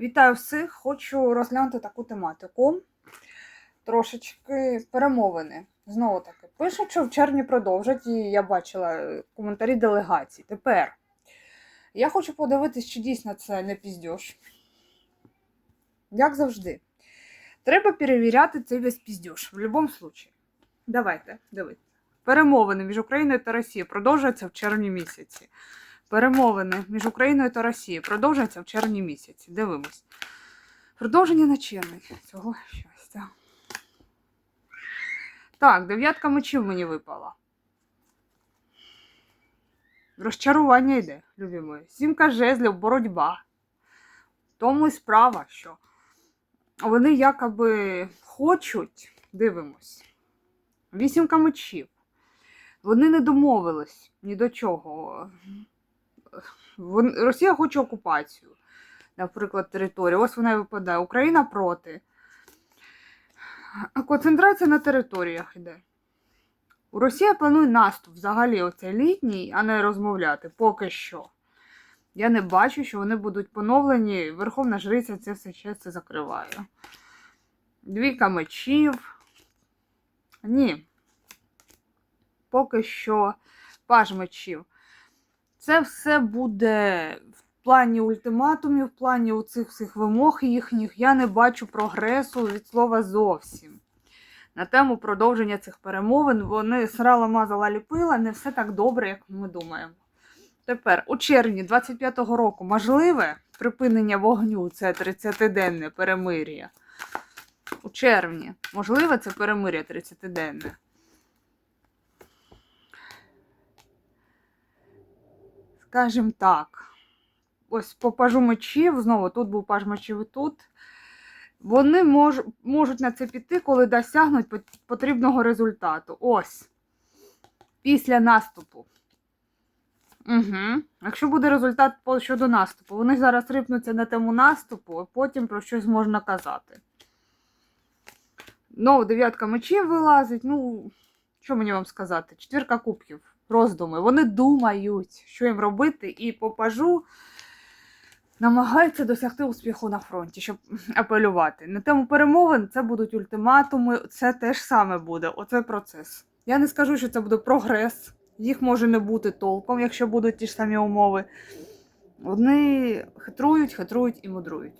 Вітаю всіх! Хочу розглянути таку тематику. Трошечки перемовини. Знову таки, пишуть, що в червні продовжать, і я бачила е, коментарі делегацій. Тепер я хочу подивитись, чи дійсно це не піздьош. Як завжди. Треба перевіряти цей весь піздьош в будь-якому випадку. Давайте, дивіться. Перемовини між Україною та Росією продовжуються в червні місяці. Перемовини між Україною та Росією продовжуються в червні місяці. Дивимось. Продовження на червень цього щастя. Так, дев'ятка мечів мені випала. Розчарування йде, любі мої. Сімка жезлів, боротьба. Тому і справа, що вони якоби хочуть, дивимось. Вісімка мечів. Вони не домовились ні до чого. Росія хоче окупацію, наприклад, території. Ось вона і випадає. Україна проти. Концентрація на територіях йде. Росія планує наступ взагалі оцей літній, а не розмовляти поки що. Я не бачу, що вони будуть поновлені. Верховна Жриця це все ще це закриває. Двійка мечів. Ні. Поки що паж мечів. Це все буде в плані ультиматумів, в плані оцих всіх вимог їхніх. Я не бачу прогресу від слова зовсім. На тему продовження цих перемовин вони срала мазала ліпила, не все так добре, як ми думаємо. Тепер, у червні 25-го року, можливе припинення вогню це 30-денне перемир'я. У червні, можливе це перемир'я 30-денне. Скажімо так. Ось по пажу мечів, знову тут був паж мечів і тут. Вони мож, можуть на це піти, коли досягнуть потрібного результату. Ось. Після наступу. Угу. Якщо буде результат щодо наступу, вони зараз рипнуться на тему наступу, а потім про щось можна казати. Ну, дев'ятка мечів вилазить. Ну, що мені вам сказати? Четвірка кубків, роздуми. Вони думають, що їм робити, і по пажу намагаються досягти успіху на фронті, щоб апелювати. На тему перемовин це будуть ультиматуми, це теж саме буде. Оце процес. Я не скажу, що це буде прогрес. Їх може не бути толком, якщо будуть ті ж самі умови. Вони хитрують, хитрують і мудрують.